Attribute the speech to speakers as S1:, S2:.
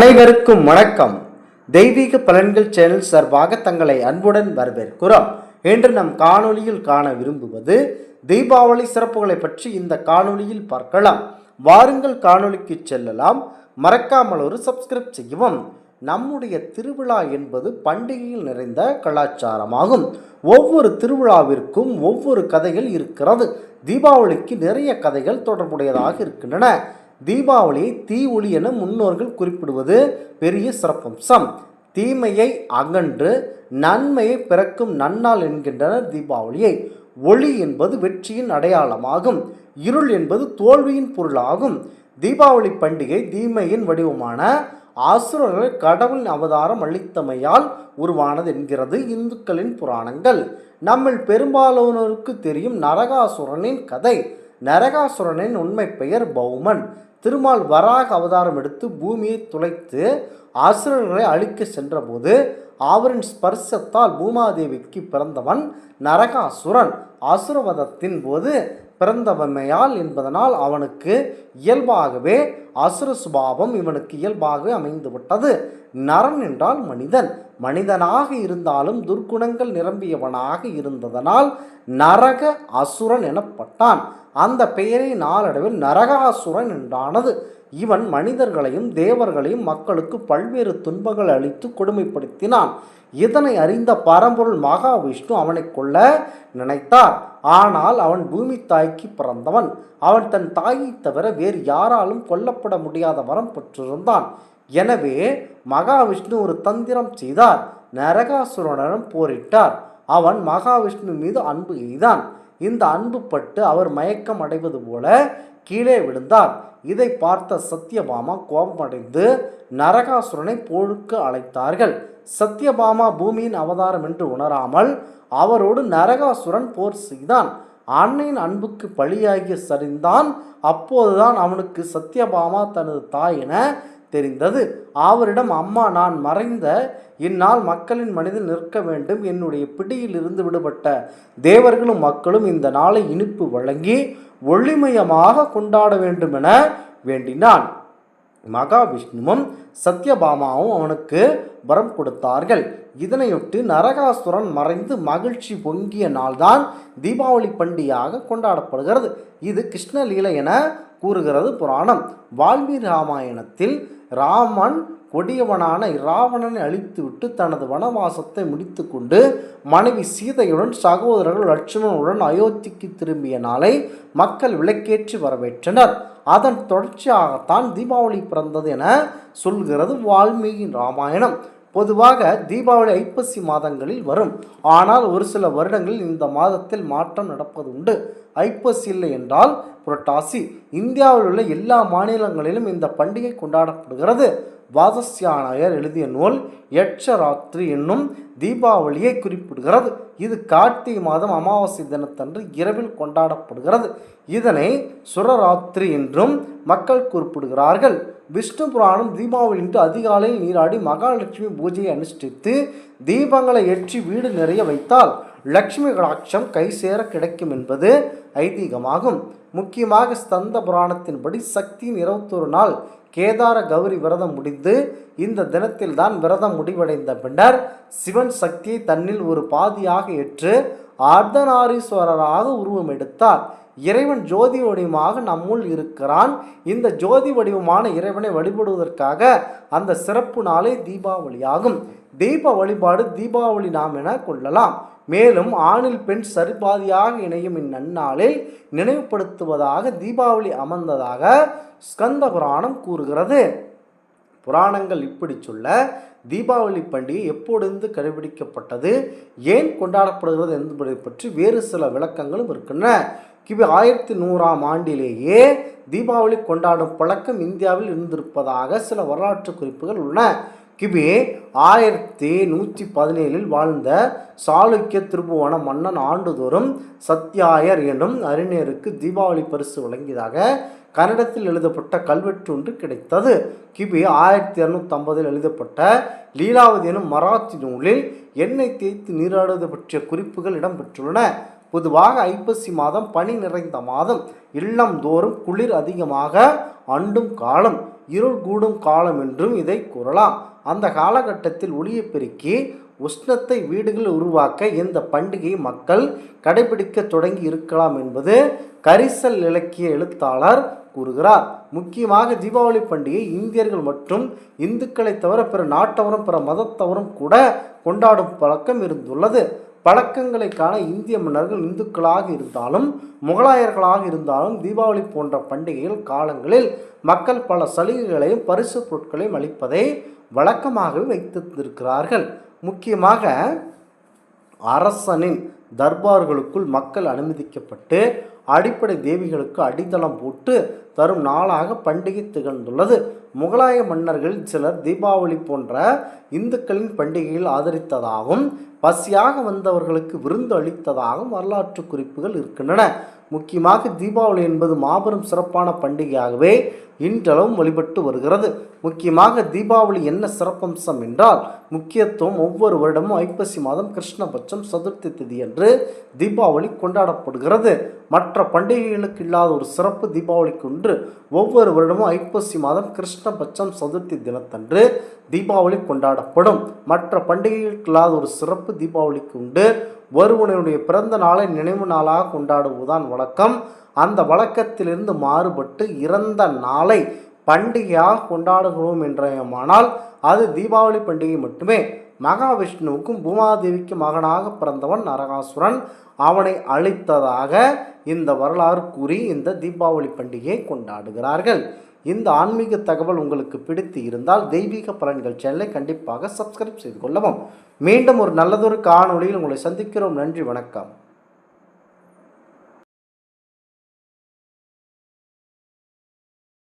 S1: அனைவருக்கும் வணக்கம். தெய்வீக பலன்கள் சேனல் சார்பாக தங்களை அன்புடன் வரவேற்கிறோம். இன்று நம் காணொளியில் காண விரும்புவது தீபாவளி சிறப்புகளை பற்றி இந்த காணொளியில் பார்க்கலாம். வாருங்கள் காணொளிக்கு செல்லலாம். மறக்காமல் ஒரு சப்ஸ்கிரைப் செய்யவும். நம்முடைய திருவிழா என்பது பண்டிகையில் நிறைந்த கலாச்சாரமாகும். ஒவ்வொரு திருவிழாவிற்கும் ஒவ்வொரு கதைகள் இருக்கிறது. தீபாவளிக்கு நிறைய கதைகள் தொடர்புடையதாக இருக்கின்றன. தீபாவளி தீ ஒளி என முன்னோர்கள் குறிப்பிடுவது பெரிய சிறப்பம்சம் தீமையை அகன்று நன்மையை பிறக்கும் நன்னாள் என்கின்றனர் தீபாவளியை. ஒளி என்பது வெற்றியின் அடையாளமாகும். இருள் என்பது தோல்வியின் பொருளாகும். தீபாவளி பண்டிகை தீமையின் வடிவமான ஆசுரர்கள் கடவுள் அவதாரம் அளித்தமையால் உருவானது என்கிறது இந்துக்களின் புராணங்கள். நம்மில் பெரும்பாலானோருக்கு தெரியும் நரகாசுரனின் கதை. நரகாசுரனின் உண்மை பெயர் பௌமன். திருமால் வராக அவதாரம் எடுத்து பூமியை துளைத்து அசுரர்களை அழிக்க சென்றபோது அவரின் ஸ்பர்சத்தால் பூமாதேவிக்கு பிறந்தவன் நரகாசுரன். அசுரவதத்தின் போது பிறந்தவமையால் என்பதனால் அவனுக்கு இயல்பாகவே அசுர சுபாவம் இவனுக்கு இயல்பாகவே அமைந்துவிட்டது. நரன் என்றால் மனிதன். மனிதனாக இருந்தாலும் துர்க்குணங்கள் நிரம்பியவனாக இருந்ததனால் நரக அசுரன் எனப்பட்டான். அந்த பெயரை நாளடைவில் நரகாசுரன் என்றானது. இவன் மனிதர்களையும் தேவர்களையும் மக்களுக்கு பல்வேறு துன்பங்கள் அளித்து கொடுமைப்படுத்தினான். இதனை அறிந்த பரம்பொருள் மகாவிஷ்ணு அவனை கொல்ல நினைத்தார். ஆனால் அவன் பூமி தாய்க்கு பிறந்தவன். அவன் தன் தாயை தவிர வேறு யாராலும் கொல்லப்பட முடியாத வரம் பெற்றிருந்தான். எனவே மகாவிஷ்ணு ஒரு தந்திரம் செய்தார். நரகாசுரனுடன் போரிட்டார். அவன் மகாவிஷ்ணு மீது அன்பு எய்தான். இந்த அன்பு பட்டு அவர் மயக்கம் அடைவது போல கீழே விழுந்தார். இதை பார்த்த சத்யபாமா கோபமடைந்து நரகாசுரனை போருக்கு அழைத்தார்கள். சத்யபாமா பூமியின் அவதாரம் என்று உணராமல் அவரோடு நரகாசுரன் போர் செய்தான். அன்னையின் அன்புக்கு பலியாகி சரிந்தான். அப்போதுதான் அவனுக்கு சத்யபாமா தனது தாய் என தெரிந்தது. அவரிடம் அம்மா நான் மறைந்த இந்நாள் மக்களின் மனிதன் நிற்க வேண்டும். என்னுடைய பிடியில் இருந்து விடுபட்ட தேவர்களும் மக்களும் இந்த நாளை இனிப்பு வழங்கி ஒளிமயமாக கொண்டாட வேண்டும் என வேண்டினான். மகாவிஷ்ணுவும் சத்யபாமாவும் அவனுக்கு வரம் கொடுத்தார்கள். இதனையொட்டு நரகாசுரன் மறைந்து மகிழ்ச்சி பொங்கிய நாள்தான் தீபாவளி பண்டிகையாக கொண்டாடப்படுகிறது. இது கிருஷ்ணலீலை என கூறுகிறது புராணம். வால்மீகி ராமாயணத்தில் ராமன் கொடியவனான இராவணனை அழித்துவிட்டு தனது வனவாசத்தை முடித்துக்கொண்டு மனைவி சீதையுடன் சகோதரர்கள் லட்சுமணனுடன் அயோத்திக்கு திரும்பிய நாளை மக்கள் விளக்கேற்றி வரவேற்றனர். அதன் தொடர்ச்சியாகத்தான் தீபாவளி பிறந்தது என சொல்கிறது வால்மீகி ராமாயணம். பொதுவாக தீபாவளி ஐப்பசி மாதங்களில் வரும். ஆனால் ஒரு சில வருடங்களில் இந்த மாதத்தில் மாற்றம் நடப்பது உண்டு ஐப்பசி இல்லை என்றால் புரட்டாசி. இந்தியாவில் உள்ள எல்லா மாநிலங்களிலும் இந்த பண்டிகை கொண்டாடப்படுகிறது. வாதஸ்யானாயர் எழுதிய நூல் யட்சராத்திரி என்னும் தீபாவளியை குறிப்பிடுகிறது. இது கார்த்திகை மாதம் அமாவாசை தினத்தன்று இரவில் கொண்டாடப்படுகிறது. இதனை சுரராத்திரி என்றும் மக்கள் குறிப்பிடுகிறார்கள். விஷ்ணு புராணம் தீபாவளி இன்று அதிகாலையில் நீராடி மகாலட்சுமி பூஜையை அனுஷ்டித்து தீபங்களை ஏற்றி வீடு நிறைய வைத்தால் லக்ஷ்மி கடாட்சம் கை சேர கிடைக்கும் என்பது ஐதீகமாகும். முக்கியமாக ஸ்தந்த புராணத்தின்படி சக்தியின் இருபத்தொரு நாள் கேதார கௌரி விரதம் முடிந்து இந்த தினத்தில் தான் விரதம் முடிவடைந்த பின்னர் சிவன் சக்தியை தன்னில் ஒரு பாதியாக ஏற்று அர்த்தநாரீஸ்வரராக உருவம் எடுத்தார். இறைவன் ஜோதி வடிவமாக நம்முள் இருக்கிறான். இந்த ஜோதி வடிவமான இறைவனை வழிபடுவதற்காக அந்த சிறப்பு நாளே தீபாவளியாகும். தீப வழிபாடு தீபாவளி நாம் என கொள்ளலாம். மேலும் ஆணில் பெண் சரிபாதியாக இணையும் இந்நன்னாளில் நினைவுபடுத்துவதாக தீபாவளி அமர்ந்ததாக ஸ்கந்த புராணம் கூறுகிறது. புராணங்கள் இப்படி சொல்ல தீபாவளி பண்டிகை எப்பொழுது கடைபிடிக்கப்பட்டது ஏன் கொண்டாடப்படுகிறது என்பதை பற்றி வேறு சில விளக்கங்களும் இருக்கின்றன. கிபி ஆயிரத்தி நூறாம் ஆண்டிலேயே தீபாவளி கொண்டாடும் பழக்கம் இந்தியாவில் இருந்திருப்பதாக சில வரலாற்று குறிப்புகள் உள்ளன. கிபி ஆயிரத்தி நூற்றி பதினேழில் வாழ்ந்த சாளுக்கிய திருபுவன மன்னன் ஆண்டுதோறும் சத்யாயர் எனும் அறிஞருக்கு தீபாவளி பரிசு வழங்கியதாக கன்னடத்தில் எழுதப்பட்ட கல்வெட்டு ஒன்று கிடைத்தது. கிபி ஆயிரத்தி இரநூத்தி ஐம்பதில் எழுதப்பட்ட லீலாவதி எனும் மராத்தி நூலில் எண்ணெய் தேய்த்து நீராடுவது பற்றிய குறிப்புகள் இடம்பெற்றுள்ளன பொதுவாக ஐப்பசி மாதம் பனி நிறைந்த மாதம் இல்லம் தோறும் குளிர் அதிகமாக அண்டும் காலம் இருள் கூடும் காலம் என்றும் இதை கூறலாம். அந்த காலகட்டத்தில் ஒளியை பெருக்கி உஷ்ணத்தை வீடுகளில் உருவாக்க இந்த பண்டிகையை மக்கள் கடைபிடிக்க தொடங்கி இருக்கலாம் என்பது கரிசல் இலக்கிய எழுத்தாளர் கூறுகிறார். முக்கியமாக தீபாவளி பண்டிகை இந்தியர்கள் மற்றும் இந்துக்களை தவிர பிற நாட்டவரும் பிற மதத்தவரும் கூட கொண்டாடும் பழக்கம் இருந்துள்ளது. பழக்கங்களை காண இந்திய மன்னர்கள் இந்துக்களாக இருந்தாலும் முகலாயர்களாக இருந்தாலும் தீபாவளி போன்ற பண்டிகைகள் காலங்களில் மக்கள் பல சலுகைகளையும் பரிசு பொருட்களையும் அளிப்பதை வழக்கமாகவே வைத்திருந்திருக்கிறார்கள். முக்கியமாக அரசனின் தர்பார்களுக்குள் மக்கள் அனுமதிக்கப்பட்டு அடிப்படை தேவிகளுக்கு அடித்தளம் போட்டு தரும் நாளாக பண்டிகை திகழ்ந்துள்ளது. முகலாய மன்னர்கள் சிலர் தீபாவளி போன்ற இந்துக்களின் பண்டிகையில் ஆதரித்ததாகவும் பசியாக வந்தவர்களுக்கு விருந்து அளித்ததாகவும் வரலாற்று குறிப்புகள் இருக்கின்றன. முக்கியமாக தீபாவளி என்பது மாபெரும் சிறப்பான பண்டிகையாகவே இன்றளவும் வழிபட்டு வருகிறது. முக்கியமாக தீபாவளி என்ன சிறப்பம்சம் என்றால் முக்கியத்துவம் ஒவ்வொரு வருடமும் ஐப்பசி மாதம் கிருஷ்ணபட்சம் சதுர்த்தி திதி என்று தீபாவளி கொண்டாடப்படுகிறது. மற்ற பண்டிகைகளுக்கு இல்லாத ஒரு சிறப்பு தீபாவளிக்கு என்று ஒவ்வொரு வருடமும் ஐப்பசி மாதம் கிருஷ்ணபட்சம் சதுர்த்தி தினத்தன்று தீபாவளி கொண்டாடப்படும். மற்ற பண்டிகைகளுக்கில்லாத ஒரு சிறப்பு தீபாவளிக்கு உண்டு. ஒருவனுடைய பிறந்த நாளை நினைவு நாளாக கொண்டாடுவதுதான் வழக்கம். அந்த வழக்கத்திலிருந்து மாறுபட்டு இறந்த நாளை பண்டிகையாக கொண்டாடுகிறோம் என்றால் அது தீபாவளி பண்டிகை மட்டுமே. மகாவிஷ்ணுவுக்கும் பூமாதேவிக்கு மகனாக பிறந்தவன் நரகாசுரன். அவனை அழித்ததாக இந்த வரலாறு கூறி இந்த தீபாவளி பண்டிகையை கொண்டாடுகிறார்கள். இந்த ஆன்மீக தகவல் உங்களுக்கு பிடித்து இருந்தால் தெய்வீக பலன்கள் சேனலை கண்டிப்பாக சப்ஸ்கிரைப் செய்து கொள்ளவும். மீண்டும் ஒரு நல்லதொரு காணொளியில் உங்களை சந்திக்கிறோம். நன்றி வணக்கம்.